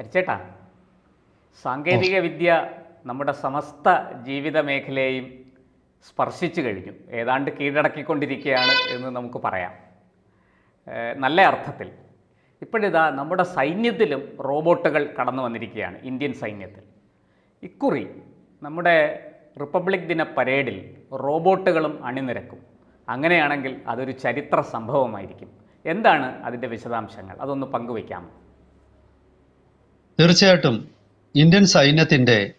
ഹരിച്ചേട്ടാ സാങ്കേതിക വിദ്യ നമ്മുടെ സമസ്ത ജീവിത മേഖലയെയും സ്പർശിച്ചു കഴിഞ്ഞു. ഏതാണ്ട് കീഴടക്കിക്കൊണ്ടിരിക്കുകയാണ് എന്ന് നമുക്ക് പറയാം. നല്ല അർത്ഥത്തിൽ. ഇപ്പോഴിതാ നമ്മുടെ സൈന്യത്തിലും റോബോട്ടുകൾ കടന്നു വന്നിരിക്കുകയാണ് ഇന്ത്യൻ സൈന്യത്തിൽ. ഇക്കുറി നമ്മുടെ റിപ്പബ്ലിക് ദിന പരേഡിൽ റോബോട്ടുകളും അണിനിരക്കും. അങ്ങനെയാണെങ്കിൽ അതൊരു ചരിത്ര സംഭവമായിരിക്കും. എന്താണ് അതിന്റെ വിശദാംശങ്ങൾ? അതൊന്ന് പങ്കുവയ്ക്കാമോ? തീർച്ചയായിട്ടും ഇന്ത്യൻ സൈന്യത്തിന്റെ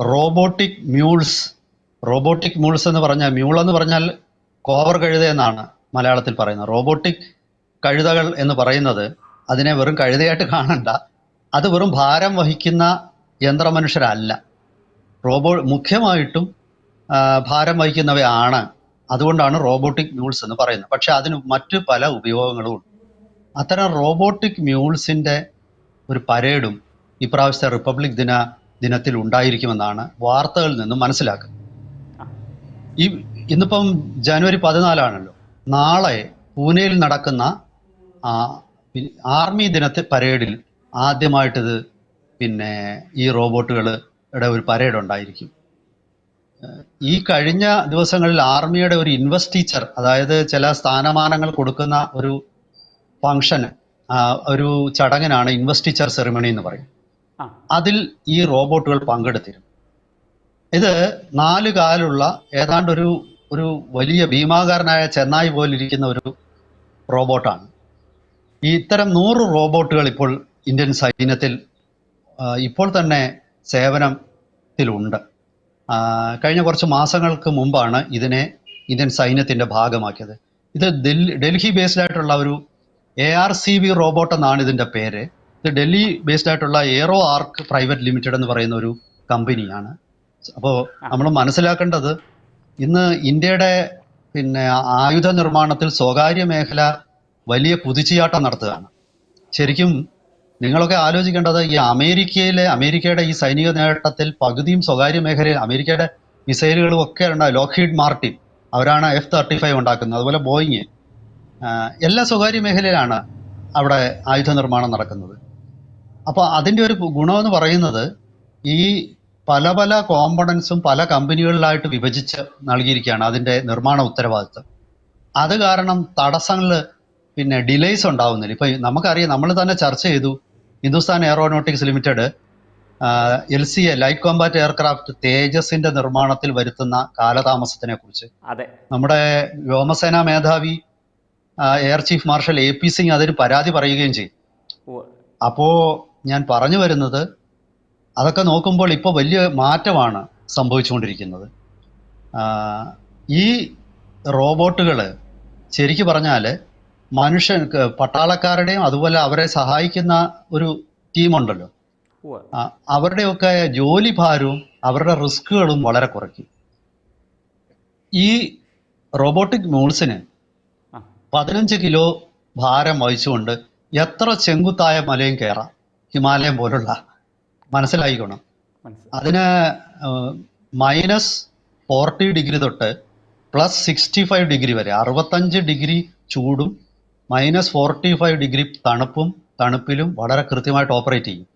റോബോട്ടിക് മ്യൂൾസ് റോബോട്ടിക് മ്യൂൾസ് എന്ന് പറഞ്ഞാൽ മ്യൂൾ എന്ന് പറഞ്ഞാൽ കോവർ കഴുത എന്നാണ് മലയാളത്തിൽ പറയുന്നത്. റോബോട്ടിക് കഴുതകൾ എന്ന് പറയുന്നത് അതിനെ വെറും കഴുതയായിട്ട് കാണണ്ട. അത് വെറും ഭാരം വഹിക്കുന്ന യന്ത്രമനുഷ്യരല്ല. റോബോ മുഖ്യമായിട്ടും ഭാരം വഹിക്കുന്നവയാണ്. അതുകൊണ്ടാണ് റോബോട്ടിക് മ്യൂൾസ് എന്ന് പറയുന്നത്. പക്ഷേ അതിന് മറ്റ് പല ഉപയോഗങ്ങളും ഉണ്ട്. അത്തരം റോബോട്ടിക് മ്യൂൾസിന്റെ ഒരു പരേഡും ഇപ്രാവശ്യത്തെ റിപ്പബ്ലിക് ദിന ദിനത്തിൽ ഉണ്ടായിരിക്കുമെന്നാണ് വാർത്തകളിൽ നിന്നും മനസ്സിലാക്കുന്നത്. ഈ ഇന്നിപ്പം ജനുവരി പതിനാലാണല്ലോ. നാളെ പൂനെയിൽ നടക്കുന്ന ആർമി ദിനത്തെ പരേഡിൽ ആദ്യമായിട്ടിത് പിന്നെ ഈ റോബോട്ടുകളുടെ ഒരു പരേഡ് ഉണ്ടായിരിക്കും ഈ കഴിഞ്ഞ ദിവസങ്ങളിൽ ആർമിയുടെ ഒരു ഇൻവെസ്റ്റീച്ചർ അതായത് ചില സ്ഥാനമാനങ്ങൾ കൊടുക്കുന്ന ഒരു ഫങ്ഷന് ഒരു ചടങ്ങിനാണ് ഇൻവെസ്റ്റീച്ചർ സെറിമണി എന്ന് പറയും അതിൽ ഈ റോബോട്ടുകൾ പങ്കെടുത്തിരുന്നു. ഇത് നാല് കാലുള്ള ഏതാണ്ട് ഒരു ഒരു വലിയ ഭീമാകാരനായ ചെന്നായി പോലിരിക്കുന്ന ഒരു റോബോട്ടാണ്. ഈ ഇത്തരം നൂറ് റോബോട്ടുകൾ ഇപ്പോൾ ഇന്ത്യൻ സൈന്യത്തിൽ ഇപ്പോൾ തന്നെ സേവനത്തിലുണ്ട്. കഴിഞ്ഞ കുറച്ച് മാസങ്ങൾക്ക് മുമ്പാണ് ഇതിനെ ഇന്ത്യൻ സൈന്യത്തിന്റെ ഭാഗമാക്കിയത്. ഇത് ഡൽഹി ഡൽഹി ബേസ്ഡ് ആയിട്ടുള്ള ഒരു A R C V robot എന്നാണ് ഇതിന്റെ പേര്. ഇത് ഡൽഹി ബേസ്ഡ് ആയിട്ടുള്ള എയറോ ആർക്ക് പ്രൈവറ്റ് ലിമിറ്റഡ് എന്ന് പറയുന്ന ഒരു കമ്പനിയാണ്. അപ്പോൾ നമ്മൾ മനസ്സിലാക്കേണ്ടത് ഇന്ന് ഇന്ത്യയുടെ പിന്നെ ആയുധ നിർമ്മാണത്തിൽ സ്വകാര്യ മേഖല വലിയ കുതിച്ചുചാട്ടം നടത്തുകയാണ്. ശരിക്കും നിങ്ങളൊക്കെ ആലോചിക്കേണ്ടത് ഈ അമേരിക്കയിലെ അമേരിക്കയുടെ ഈ സൈനിക നേട്ടത്തിൽ പകുതിയും സ്വകാര്യ മേഖലയിൽ അമേരിക്കയുടെ മിസൈലുകളും ഒക്കെ ഉണ്ടായി ലോക്ഹീഡ് മാർട്ടിൻ അവരാണ് എഫ് തേർട്ടി ഫൈവ് ഉണ്ടാക്കുന്നത്. അതുപോലെ ബോയിങ് എല്ലാ സ്വകാര്യ മേഖലയിലാണ് അവിടെ ആയുധ നിർമ്മാണം നടക്കുന്നത്. അപ്പോൾ അതിന്റെ ഒരു ഗുണമെന്ന് പറയുന്നത് ഈ പല പല കോമ്പണൻസും പല കമ്പനികളിലായിട്ട് വിഭജിച്ച് നൽകിയിരിക്കുകയാണ് അതിന്റെ നിർമ്മാണ ഉത്തരവാദിത്വം. അത് കാരണം തടസ്സങ്ങൾ പിന്നെ ഡിലേസ് ഉണ്ടാവുന്നില്ല. ഇപ്പം നമുക്കറിയാം നമ്മൾ തന്നെ ചർച്ച ചെയ്തു Hindustan Aeronautics Limited L C A light combat aircraft തേജസിന്റെ നിർമ്മാണത്തിൽ വരുത്തുന്ന കാലതാമസത്തിനെ കുറിച്ച് നമ്മുടെ വ്യോമസേനാ മേധാവി air chief marshal A P Singh അതിന് പരാതി പറയുകയും ചെയ്യും അപ്പോ ഞാൻ പറഞ്ഞു വരുന്നത് അതൊക്കെ നോക്കുമ്പോൾ ഇപ്പോൾ വലിയ മാറ്റമാണ് സംഭവിച്ചുകൊണ്ടിരിക്കുന്നത്. ഈ റോബോട്ടുകൾ ശരിക്കു പറഞ്ഞാൽ മനുഷ്യൻ പട്ടാളക്കാരുടെയും അതുപോലെ അവരെ സഹായിക്കുന്ന ഒരു ടീമുണ്ടല്ലോ. അവരുടെയൊക്കെ ജോലി ഭാരവും അവരുടെ റിസ്കുകളും വളരെ കുറയ്ക്കും. ഈ റോബോട്ടിക് മൂൾസിന് പതിനഞ്ച് കിലോ ഭാരം വഹിച്ചുകൊണ്ട് എത്ര ചെങ്കുത്തായ മലയും കയറാം. ഹിമാലയം പോലുള്ള മനസ്സിലായിക്കോണം. മനസ്സിലായി. അതിന് മൈനസ് ഫോർട്ടി ഡിഗ്രി തൊട്ട് പ്ലസ് സിക്സ്റ്റി ഫൈവ് ഡിഗ്രി വരെ അറുപത്തഞ്ച് ഡിഗ്രി ചൂടും മൈനസ് ഫോർട്ടി ഫൈവ് ഡിഗ്രി തണുപ്പും തണുപ്പിലും വളരെ കൃത്യമായിട്ട് ഓപ്പറേറ്റ് ചെയ്യും.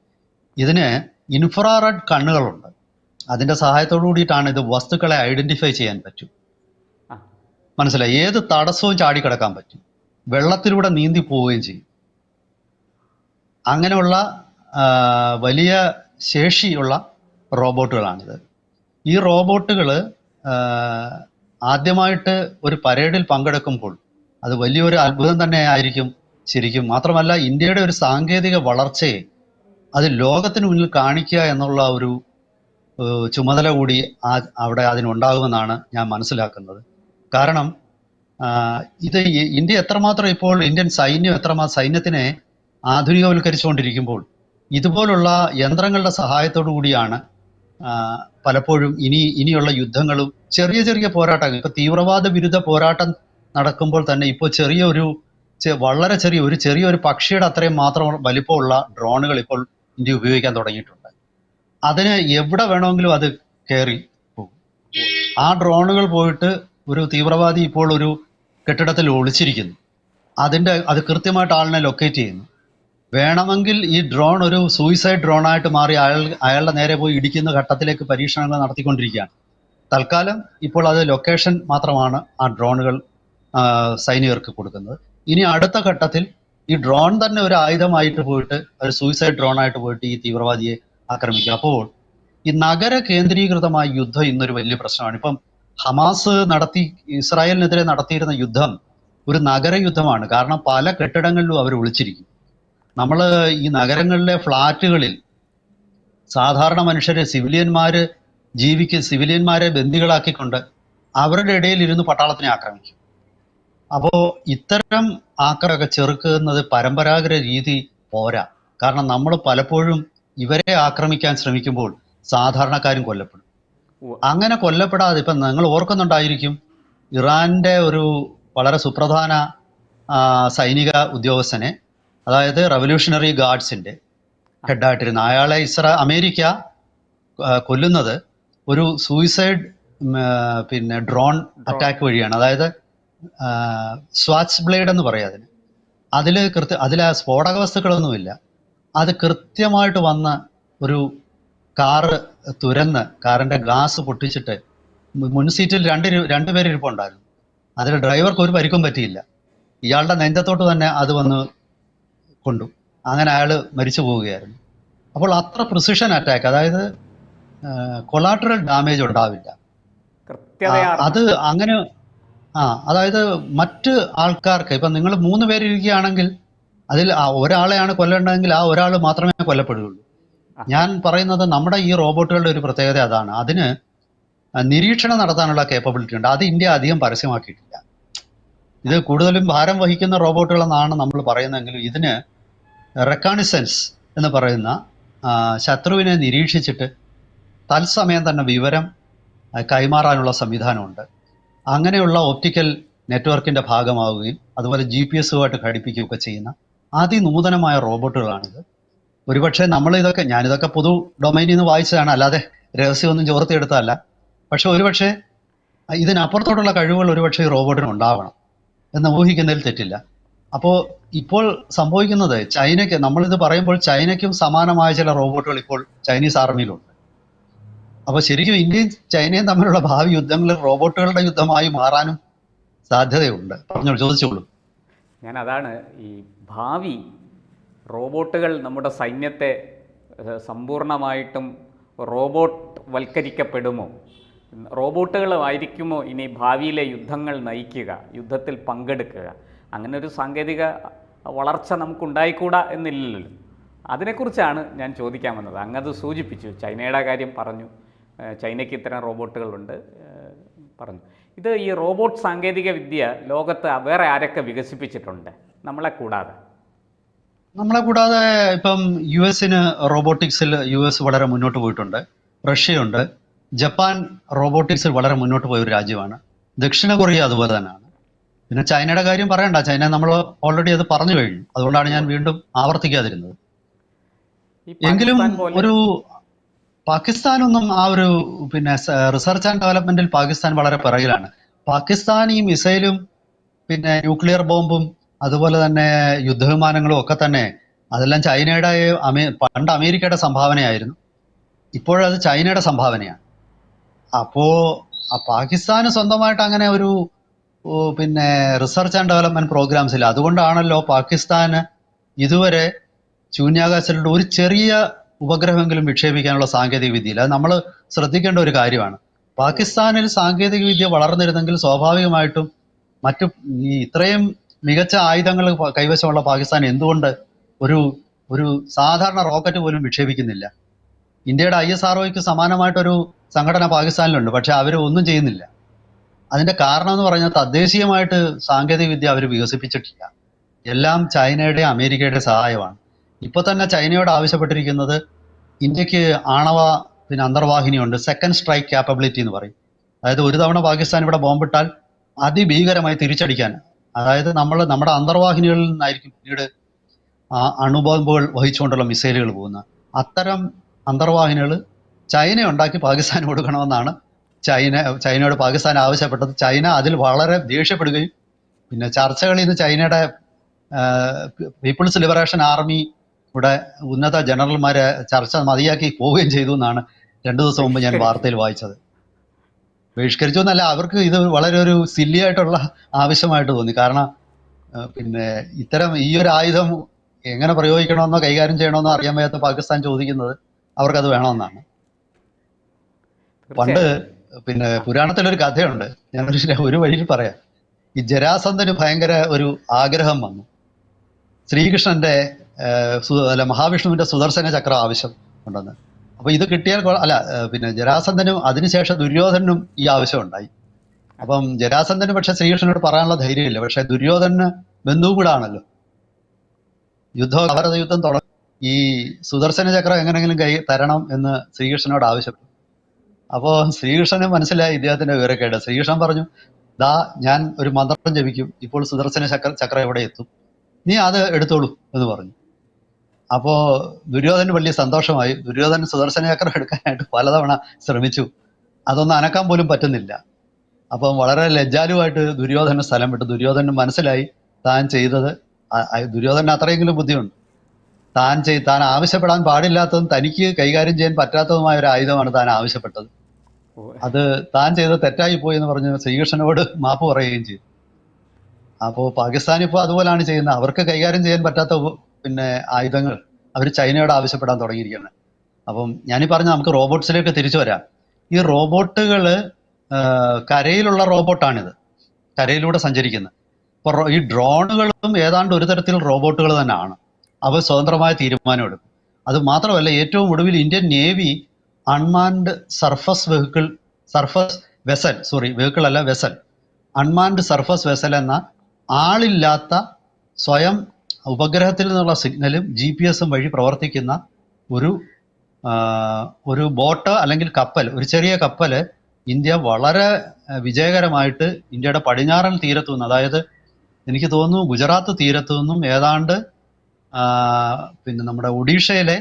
ഇതിന് ഇൻഫ്രാറെഡ് കണ്ണുകളുണ്ട്. അതിന്റെ സഹായത്തോടു കൂടിയിട്ടാണ് ഇത് വസ്തുക്കളെ ഐഡന്റിഫൈ ചെയ്യാൻ പറ്റും. മനസ്സിലായി? ഏത് തടസ്സവും ചാടിക്കിടക്കാൻ പറ്റും. വെള്ളത്തിലൂടെ നീന്തി പോവുകയും ചെയ്യും. അങ്ങനെയുള്ള വലിയ ശേഷിയുള്ള റോബോട്ടുകളാണിത്. ഈ റോബോട്ടുകൾ ആദ്യമായിട്ട് ഒരു പരേഡിൽ പങ്കെടുക്കുമ്പോൾ അത് വലിയൊരു അത്ഭുതം തന്നെ ആയിരിക്കും ശരിക്കും. മാത്രമല്ല ഇന്ത്യയുടെ ഒരു സാങ്കേതിക വളർച്ചയെ അത് ലോകത്തിന് മുന്നിൽ കാണിക്കുക എന്നുള്ള ഒരു ചുമതല കൂടി ആ അവിടെ അതിനുണ്ടാകുമെന്നാണ് ഞാൻ മനസ്സിലാക്കുന്നത്. കാരണം ഇത് ഇന്ത്യ എത്രമാത്രം ഇപ്പോൾ ഇന്ത്യൻ സൈന്യം എത്രമാത്രം സൈന്യത്തിനെ ആധുനികവൽക്കരിച്ചുകൊണ്ടിരിക്കുമ്പോൾ ഇതുപോലുള്ള യന്ത്രങ്ങളുടെ സഹായത്തോടു കൂടിയാണ് പലപ്പോഴും ഇനി ഇനിയുള്ള യുദ്ധങ്ങളും ചെറിയ ചെറിയ പോരാട്ടങ്ങൾ. ഇപ്പൊ തീവ്രവാദ വിരുദ്ധ പോരാട്ടം നടക്കുമ്പോൾ തന്നെ ഇപ്പോൾ ചെറിയൊരു വളരെ ചെറിയ ഒരു ചെറിയ ഒരു പക്ഷിയുടെ അത്രയും മാത്രം വലിപ്പമുള്ള ഡ്രോണുകൾ ഇപ്പോൾ ഇന്ത്യ ഉപയോഗിക്കാൻ തുടങ്ങിയിട്ടുണ്ട്. അതിന് എവിടെ വേണമെങ്കിലും അത് കയറി പോകും. ആ ഡ്രോണുകൾ പോയിട്ട് ഒരു തീവ്രവാദി ഇപ്പോൾ ഒരു കെട്ടിടത്തിൽ ഒളിച്ചിരിക്കുന്നു. അതിന്റെ അത് കൃത്യമായിട്ട് ആളിനെ ലൊക്കേറ്റ് ചെയ്യുന്നു. വേണമെങ്കിൽ ഈ ഡ്രോൺ ഒരു സൂയിസൈഡ് ഡ്രോണായിട്ട് മാറി അയാൾ അയാളുടെ നേരെ പോയി ഇടിക്കുന്ന ഘട്ടത്തിലേക്ക് പരീക്ഷണങ്ങൾ നടത്തിക്കൊണ്ടിരിക്കുകയാണ്. തൽക്കാലം ഇപ്പോൾ അത് ലൊക്കേഷൻ മാത്രമാണ് ആ ഡ്രോണുകൾ സൈനികർക്ക് കൊടുക്കുന്നത്. ഇനി അടുത്ത ഘട്ടത്തിൽ ഈ ഡ്രോൺ തന്നെ ഒരു ആയുധമായിട്ട് പോയിട്ട് ഒരു സൂയിസൈഡ് ഡ്രോണായിട്ട് പോയിട്ട് ഈ തീവ്രവാദിയെ ആക്രമിക്കുക. അപ്പോൾ ഈ നഗര കേന്ദ്രീകൃതമായ യുദ്ധം ഇന്നൊരു വലിയ പ്രശ്നമാണ്. ഇപ്പം ഹമാസ് നടത്തി ഇസ്രായേലിനെതിരെ നടത്തിയിരുന്ന യുദ്ധം ഒരു നഗര യുദ്ധമാണ്. കാരണം പല കെട്ടിടങ്ങളിലും അവർ ഒളിച്ചിരിക്കും. നമ്മൾ ഈ നഗരങ്ങളിലെ ഫ്ലാറ്റുകളിൽ സാധാരണ മനുഷ്യരെ സിവിലിയന്മാര് ജീവിക്കും സിവിലിയന്മാരെ ബന്ദികളാക്കിക്കൊണ്ട് അവരുടെ ഇടയിൽ ഇരുന്ന് പട്ടാളത്തിനെ ആക്രമിക്കും. അപ്പോൾ ഇത്തരം ആക്രമൊക്കെ ചെറുക്കുന്നത് പരമ്പരാഗത രീതി പോരാ. കാരണം നമ്മൾ പലപ്പോഴും ഇവരെ ആക്രമിക്കാൻ ശ്രമിക്കുമ്പോൾ സാധാരണക്കാരും കൊല്ലപ്പെടും. അങ്ങനെ കൊല്ലപ്പെടാതെ ഇപ്പം നിങ്ങൾ ഓർക്കുന്നുണ്ടായിരിക്കും ഇറാന്റെ ഒരു വളരെ സുപ്രധാന സൈനിക ഉദ്യോഗസ്ഥനെ അതായത് റവല്യൂഷണറി ഗാർഡ്സിന്റെ ഹെഡായിട്ടിരുന്ന അയാളെ ഇസ്ര അമേരിക്ക കൊല്ലുന്നത് ഒരു സൂയിസൈഡ് പിന്നെ ഡ്രോൺ അറ്റാക്ക് വഴിയാണ്. അതായത് സ്വാച്ച് ബ്ലേഡ് എന്ന് പറയാം അതിന്. അതിൽ കൃത്യ അതിൽ ആ സ്ഫോടക വസ്തുക്കളൊന്നുമില്ല. അത് കൃത്യമായിട്ട് വന്ന ഒരു കാറ് തുരന്ന് കാറിന്റെ ഗ്ലാസ് പൊട്ടിച്ചിട്ട് മുൻസീറ്റിൽ മുൻ സീറ്റിൽ രണ്ട് രണ്ടുപേരിരിപ്പുണ്ടായിരുന്നു അതിൽ ഡ്രൈവർക്ക് ഒരു പരിക്കും പറ്റിയില്ല. ഇയാളുടെ നെഞ്ചത്തോട്ട് തന്നെ അത് വന്ന് കൊണ്ടു. അങ്ങനെ അയാൾ മരിച്ചു പോവുകയായിരുന്നു. അപ്പോൾ അത്ര പ്രിസിഷൻ അറ്റാക്ക് അതായത് കൊളാട്രൽ ഡാമേജ് ഉണ്ടാവില്ല. അത് അങ്ങനെ ആ അതായത് മറ്റ് ആൾക്കാർക്ക് ഇപ്പം നിങ്ങൾ മൂന്ന് പേരിരിക്കുകയാണെങ്കിൽ അതിൽ ആ ഒരാളെയാണ് കൊല്ലേണ്ടതെങ്കിൽ ആ ഒരാൾ മാത്രമേ കൊല്ലപ്പെടുകയുള്ളൂ. ഞാൻ പറയുന്നത് നമ്മുടെ ഈ റോബോട്ടുകളുടെ ഒരു പ്രത്യേകത അതാണ്. അതിന് നിരീക്ഷണം നടത്താനുള്ള കേപ്പബിലിറ്റി ഉണ്ട്. അത് ഇന്ത്യ അധികം പരസ്യമാക്കിയിട്ടില്ല. ഇത് കൂടുതലും ഭാരം വഹിക്കുന്ന റോബോട്ടുകളെന്നാണ് നമ്മൾ പറയുന്നതെങ്കിലും ഇതിന് റെക്കോണിസൻസ് എന്ന് പറയുന്ന ശത്രുവിനെ നിരീക്ഷിച്ചിട്ട് തത്സമയം തന്നെ വിവരം കൈമാറാനുള്ള സംവിധാനമുണ്ട്. അങ്ങനെയുള്ള ഓപ്റ്റിക്കൽ നെറ്റ്വർക്കിന്റെ ഭാഗമാവുകയും അതുപോലെ ജി പി എസുമായിട്ട് ഘടിപ്പിക്കുകയൊക്കെ ചെയ്യുന്ന അതിനൂതനമായ റോബോട്ടുകളാണിത്. ഒരുപക്ഷെ നമ്മൾ ഇതൊക്കെ ഞാനിതൊക്കെ പൊതു ഡൊമൈനിൽ നിന്ന് വായിച്ചതാണ് അല്ലാതെ രഹസ്യമൊന്നും ചോർത്തിയെടുത്തതല്ല. പക്ഷെ ഒരുപക്ഷെ ഇതിനപ്പുറത്തോട്ടുള്ള കഴിവുകൾ ഒരുപക്ഷെ ഈ റോബോട്ടിന് ഉണ്ടാവണം എന്ന് ഊഹിക്കുന്നതിൽ തെറ്റില്ല. അപ്പോൾ ഇപ്പോൾ സംഭവിക്കുന്നത് ചൈനയ്ക്ക് നമ്മളിത് പറയുമ്പോൾ ചൈനയ്ക്കും സമാനമായ ചില റോബോട്ടുകൾ ഇപ്പോൾ ചൈനീസ് ആർമിയിലുണ്ട്. അപ്പോൾ ശരിക്കും ഇന്ത്യയും ചൈനയും തമ്മിലുള്ള ഭാവി യുദ്ധങ്ങളിൽ റോബോട്ടുകളുടെ യുദ്ധമായി മാറാനും സാധ്യതയുണ്ട്. പറഞ്ഞോളൂ ചോദിച്ചോളൂ. ഞാൻ അതാണ് ഈ ഭാവി റോബോട്ടുകൾ നമ്മുടെ സൈന്യത്തെ സമ്പൂർണമായിട്ടും റോബോട്ട് വൽക്കരിക്കപ്പെടുമോ? റോബോട്ടുകളായിരിക്കുമോ ഇനി ഭാവിയിലെ യുദ്ധങ്ങൾ നയിക്കുക യുദ്ധത്തിൽ പങ്കെടുക്കുക? അങ്ങനെ ഒരു സാങ്കേതിക വളർച്ച നമുക്കുണ്ടായിക്കൂടാ എന്നില്ലല്ലോ. അതിനെക്കുറിച്ചാണ് ഞാൻ ചോദിക്കാൻ വന്നത് അങ്ങത് സൂചിപ്പിച്ചു. ചൈനയുടെ കാര്യം പറഞ്ഞു. ചൈനയ്ക്ക് ഇത്തരം റോബോട്ടുകളുണ്ട്. പറഞ്ഞു. ഇത് ഈ റോബോട്ട് സാങ്കേതിക വിദ്യ ലോകത്ത് വേറെ ആരൊക്കെ വികസിപ്പിച്ചിട്ടുണ്ട്? നമ്മളെ കൂടാതെ. നമ്മളെ കൂടാതെ ഇപ്പം യു എസിന് റോബോട്ടിക്സിൽ യു എസ് വളരെ മുന്നോട്ട് പോയിട്ടുണ്ട്. റഷ്യയുണ്ട്. ജപ്പാൻ റോബോട്ടിക്സിൽ വളരെ മുന്നോട്ട് പോയ ഒരു രാജ്യമാണ്. ദക്ഷിണ കൊറിയ അതുപോലെ തന്നെയാണ്. പിന്നെ ചൈനയുടെ കാര്യം പറയണ്ട. ചൈന നമ്മൾ ഓൾറെഡി അത് പറഞ്ഞു കഴിഞ്ഞു. അതുകൊണ്ടാണ് ഞാൻ വീണ്ടും ആവർത്തിക്കാതിരുന്നത്. എങ്കിലും ഒരു പാകിസ്ഥാനൊന്നും ആ ഒരു പിന്നെ റിസർച്ച് ആൻഡ് ഡെവലപ്മെന്റിൽ പാകിസ്ഥാൻ വളരെ പിറകിലാണ്. പാകിസ്ഥാൻ ഈ മിസൈലും പിന്നെ ന്യൂക്ലിയർ ബോംബും അതുപോലെ തന്നെ യുദ്ധവിമാനങ്ങളും ഒക്കെ തന്നെ അതെല്ലാം ചൈനയുടെ അമേ പണ്ട് അമേരിക്കയുടെ സംഭാവനയായിരുന്നു. ഇപ്പോഴത് ചൈനയുടെ സംഭാവനയാണ്. അപ്പോ ആ പാകിസ്ഥാന് സ്വന്തമായിട്ട് അങ്ങനെ ഒരു പിന്നെ റിസർച്ച് ആൻഡ് ഡെവലപ്മെന്റ് പ്രോഗ്രാംസ് ഇല്ല. അതുകൊണ്ടാണല്ലോ പാകിസ്ഥാന് ഇതുവരെ ശൂന്യാകാശത്തിലുള്ള ഒരു ചെറിയ ഉപഗ്രഹമെങ്കിലും വിക്ഷേപിക്കാനുള്ള സാങ്കേതിക വിദ്യയില്ല. അത് നമ്മൾ ശ്രദ്ധിക്കേണ്ട ഒരു കാര്യമാണ്. പാകിസ്ഥാനിൽ സാങ്കേതിക വിദ്യ വളർന്നിരുന്നെങ്കിൽ സ്വാഭാവികമായിട്ടും മറ്റു ഈ ഇത്രയും മികച്ച ആയുധങ്ങൾ കൈവശമുള്ള പാകിസ്ഥാൻ എന്തുകൊണ്ട് ഒരു ഒരു സാധാരണ റോക്കറ്റ് പോലും വിക്ഷേപിക്കുന്നില്ല? ഇന്ത്യയുടെ ഐ എസ് ആർഒയ്ക്ക് സമാനമായിട്ടൊരു സംഘടന പാകിസ്ഥാനിലുണ്ട്. പക്ഷെ അവർ ഒന്നും ചെയ്യുന്നില്ല. അതിന്റെ കാരണം എന്ന് പറഞ്ഞാൽ തദ്ദേശീയമായിട്ട് സാങ്കേതിക വിദ്യ അവർ വികസിപ്പിച്ചിട്ടില്ല. എല്ലാം ചൈനയുടെ അമേരിക്കയുടെ സഹായമാണ്. ഇപ്പൊ തന്നെ ചൈനയോട് ആവശ്യപ്പെട്ടിരിക്കുന്നത് ഇന്ത്യയ്ക്ക് ആണവ പിന്നെ അന്തർവാഹിനിയുണ്ട്. സെക്കൻഡ് സ്ട്രൈക്ക് ക്യാപ്പബിലിറ്റി എന്ന് പറയും. അതായത് ഒരു തവണ പാകിസ്ഥാൻ ഇവിടെ ബോംബിട്ടാൽ അതിഭീകരമായി തിരിച്ചടിക്കാൻ. അതായത് നമ്മൾ നമ്മുടെ അന്തർവാഹിനികളിൽ നിന്നായിരിക്കും പിന്നീട് അണുബോംബുകൾ വഹിച്ചുകൊണ്ടുള്ള മിസൈലുകൾ പോകുന്നത്. അത്തരം അന്തർവാഹിനികൾ ചൈന ഉണ്ടാക്കി പാകിസ്ഥാന് കൊടുക്കണമെന്നാണ് ചൈന ചൈനയോട് പാകിസ്ഥാൻ ആവശ്യപ്പെട്ടത് ചൈന അതിൽ വളരെ ദേഷ്യപ്പെടുകയും പിന്നെ ചർച്ചകളിൽ നിന്ന് ചൈനയുടെ പീപ്പിൾസ് ലിബറേഷൻ ആർമി ഇവിടെ ഉന്നത ജനറൽമാരെ ചർച്ച മതിയാക്കി പോവുകയും ചെയ്തു എന്നാണ് രണ്ടു ദിവസം മുമ്പ് ഞാൻ വാർത്തയിൽ വായിച്ചത്. ബഹിഷ്കരിച്ചു എന്നല്ല അവർക്ക് ഇത് വളരെ ഒരു സില്ലി ആയിട്ടുള്ള ആവശ്യമായിട്ട് തോന്നി. കാരണം പിന്നെ ഇത്തരം ഈ ഒരു ആയുധം എങ്ങനെ പ്രയോഗിക്കണമെന്നോ കൈകാര്യം ചെയ്യണമെന്നോ അറിയാൻ വയ്യാത്ത പാകിസ്ഥാൻ ചോദിക്കുന്നത് അവർക്കത് വേണമെന്നാണ്. പണ്ട്. പിന്നെ പുരാണത്തിലൊരു കഥയുണ്ട്. ഞാൻ ഒരു വഴിയിൽ പറയാം. ഈ ജരാസന്ധന് ഭയങ്കര ഒരു ആഗ്രഹം വന്നു. ശ്രീകൃഷ്ണന്റെ അല്ല മഹാവിഷ്ണുവിന്റെ സുദർശന ചക്രം ആവശ്യം ഉണ്ടെന്ന്. അപ്പൊ ഇത് കിട്ടിയാൽ അല്ല പിന്നെ ജരാസന്ധനും അതിനുശേഷം ദുര്യോധനും ഈ ആവശ്യം ഉണ്ടായി. അപ്പം ജരാസന്ധന് പക്ഷെ ശ്രീകൃഷ്ണനോട് പറയാനുള്ള ധൈര്യമില്ല. പക്ഷെ ദുര്യോധന ബന്ധുകൂടാണല്ലോ കൂടെ യുദ്ധം ഭാരത യുദ്ധം തുടങ്ങി ഈ സുദർശന ചക്രം എങ്ങനെങ്കിലും കൈ തരണം എന്ന് ശ്രീകൃഷ്ണനോട് ആവശ്യപ്പെട്ടു. അപ്പോൾ ശ്രീകൃഷ്ണനെ മനസ്സിലായി ഇദ്ദേഹത്തിന്റെ വിവരക്കേട് ശ്രീകൃഷ്ണൻ പറഞ്ഞു ദാ ഞാൻ ഒരു മന്ത്രം ജപിക്കും. ഇപ്പോൾ സുദർശന ചക്ര ചക്ര എവിടെ എത്തും. നീ അത് എടുത്തോളൂ എന്ന് പറഞ്ഞു. അപ്പോ ദുര്യോധന് വലിയ സന്തോഷമായി. ദുര്യോധനൻ സുദർശന ചക്രം എടുക്കാനായിട്ട് പലതവണ ശ്രമിച്ചു. അതൊന്നും അനക്കാൻ പോലും പറ്റുന്നില്ല. അപ്പം വളരെ ലജ്ജാലുവായിട്ട് ദുര്യോധന സ്ഥലം വിട്ടു. ദുര്യോധന മനസ്സിലായി താൻ ചെയ്തത് ആ- അത്രയെങ്കിലും ബുദ്ധിയുണ്ട്. താൻ ചെയ് താൻ ആവശ്യപ്പെടാൻ പാടില്ലാത്തതും തനിക്ക് കൈകാര്യം ചെയ്യാൻ പറ്റാത്തതുമായ ഒരു ആയുധമാണ് താൻ ആവശ്യപ്പെട്ടത്. അത് താൻ ചെയ്ത തെറ്റായി പോയി എന്ന് പറഞ്ഞ് ശ്രീകൃഷ്ണനോട് മാപ്പ് പറയുകയും ചെയ്തു. അപ്പോൾ പാകിസ്ഥാൻ ഇപ്പോൾ അതുപോലാണ് ചെയ്യുന്നത്. അവർക്ക് കൈകാര്യം ചെയ്യാൻ പറ്റാത്ത പിന്നെ ആയുധങ്ങൾ അവർ ചൈനയോട് ആവശ്യപ്പെടാൻ തുടങ്ങിയിരിക്കുകയാണ്. അപ്പം ഞാനീ പറഞ്ഞ നമുക്ക് റോബോട്ട്സിലേക്ക് തിരിച്ചു വരാം. ഈ റോബോട്ടുകൾ കരയിലുള്ള റോബോട്ടാണിത്. കരയിലൂടെ സഞ്ചരിക്കുന്നത്. ഇപ്പോൾ ഈ ഡ്രോണുകളും ഏതാണ്ട് ഒരു തരത്തിൽ റോബോട്ടുകൾ തന്നെയാണ്. അവ സ്വതന്ത്രമായ തീരുമാനമെടുക്കും. അത് മാത്രമല്ല ഏറ്റവും ഒടുവിൽ Indian Navy unmanned surface vehicle surface vessel sorry vehicle അല്ല വെസൽ അൺമാൻഡ് സർഫസ് വെസൽ എന്ന ആളില്ലാത്ത സ്വയം ഉപഗ്രഹത്തിൽ നിന്നുള്ള സിഗ്നലും ജി പി എസും വഴി പ്രവർത്തിക്കുന്ന ഒരു ഒരു ബോട്ട് അല്ലെങ്കിൽ കപ്പൽ ഒരു ചെറിയ കപ്പൽ ഇന്ത്യ വളരെ വിജയകരമായിട്ട് ഇന്ത്യയുടെ പടിഞ്ഞാറൻ തീരത്തു നിന്ന് അതായത് എനിക്ക് തോന്നുന്നു ഗുജറാത്ത് തീരത്തു നിന്നും ഏതാണ്ട് പിന്നെ നമ്മുടെ ഒഡീഷയിലെ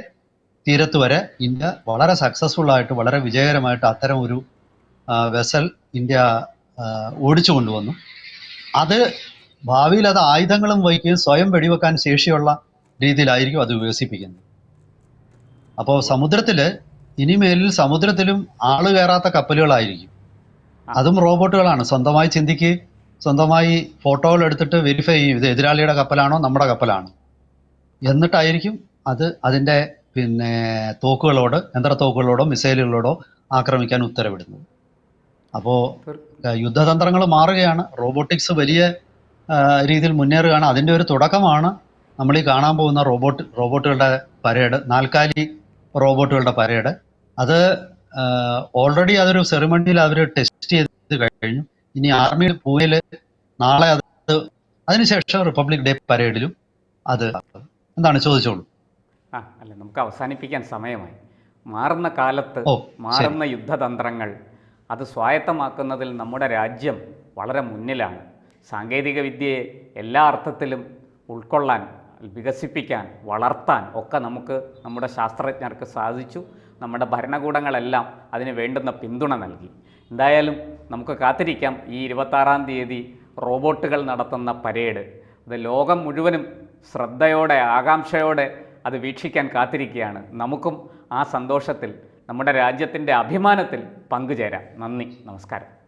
തീരത്ത് വരെ ഇന്ത്യ വളരെ സക്സസ്ഫുൾ ആയിട്ട് വളരെ വിജയകരമായിട്ട് അത്തരം ഒരു വെസൽ ഇന്ത്യ ഓടിച്ചു കൊണ്ടുവന്നു. അത് ഭാവിയിൽ അത് ആയുധങ്ങളും വഹിക്കുകയും സ്വയം വെടിവെക്കാൻ ശേഷിയുള്ള രീതിയിലായിരിക്കും അത് വികസിപ്പിക്കുന്നത്. അപ്പോൾ സമുദ്രത്തിൽ ഇനിമേലിൽ സമുദ്രത്തിലും ആൾ കയറാത്ത കപ്പലുകളായിരിക്കും. അതും റോബോട്ടുകളാണ്. സ്വന്തമായി ചിന്തിക്ക് സ്വന്തമായി ഫോട്ടോകൾ എടുത്തിട്ട് വെരിഫൈ ചെയ്യും ഇത് എതിരാളിയുടെ കപ്പലാണോ നമ്മുടെ കപ്പലാണോ. എന്നിട്ടായിരിക്കും അത് അതിന്റെ പിന്നെ തോക്കുകളോട് യന്ത്ര തോക്കുകളോടോ മിസൈലുകളോടോ ആക്രമിക്കാൻ ഉത്തരവിടുന്നത്. അപ്പോൾ യുദ്ധതന്ത്രങ്ങൾ മാറുകയാണ്. റോബോട്ടിക്സ് വലിയ രീതിയിൽ മുന്നേറുകയാണ്. അതിന്റെ ഒരു തുടക്കമാണ് നമ്മൾ ഈ കാണാൻ പോകുന്ന റോബോട്ട് റോബോട്ടുകളുടെ പരേഡ് നാൽക്കാലി റോബോട്ടുകളുടെ പരേഡ്. അത് ഓൾറെഡി അതൊരു സെറിമണിയിൽ അവർ ടെസ്റ്റ് ചെയ്ത് കഴിഞ്ഞു. ഇനി ആർമി പൂനെയിൽ നാളെ അത് അതിനുശേഷം റിപ്പബ്ലിക് ഡേ പരേഡിലും അത് എന്താണ് ചോദിച്ചോളൂ? ആ അല്ല നമുക്ക് അവസാനിപ്പിക്കാൻ സമയമായി. മാറുന്ന കാലത്ത് മാറുന്ന യുദ്ധതന്ത്രങ്ങൾ അത് സ്വായത്തമാക്കുന്നതിൽ നമ്മുടെ രാജ്യം വളരെ മുന്നിലാണ്. സാങ്കേതിക വിദ്യയെ എല്ലാ അർത്ഥത്തിലും ഉൾക്കൊള്ളാൻ വികസിപ്പിക്കാൻ വളർത്താൻ ഒക്കെ നമുക്ക് നമ്മുടെ ശാസ്ത്രജ്ഞർക്ക് സാധിച്ചു. നമ്മുടെ ഭരണകൂടങ്ങളെല്ലാം അതിന് വേണ്ടുന്ന പിന്തുണ നൽകി. എന്തായാലും നമുക്ക് കാത്തിരിക്കാം. ഈ ഇരുപത്താറാം തീയതി റോബോട്ടുകൾ നടത്തുന്ന പരേഡ്. അത് ലോകം മുഴുവനും ശ്രദ്ധയോടെ ആകാംക്ഷയോടെ അത് വീക്ഷിക്കാൻ കാത്തിരിക്കുകയാണ്. നമുക്കും ആ സന്തോഷത്തിൽ നമ്മുടെ രാജ്യത്തിന്റെ അഭിമാനത്തിൽ പങ്കുചേരാം. നന്ദി. നമസ്കാരം.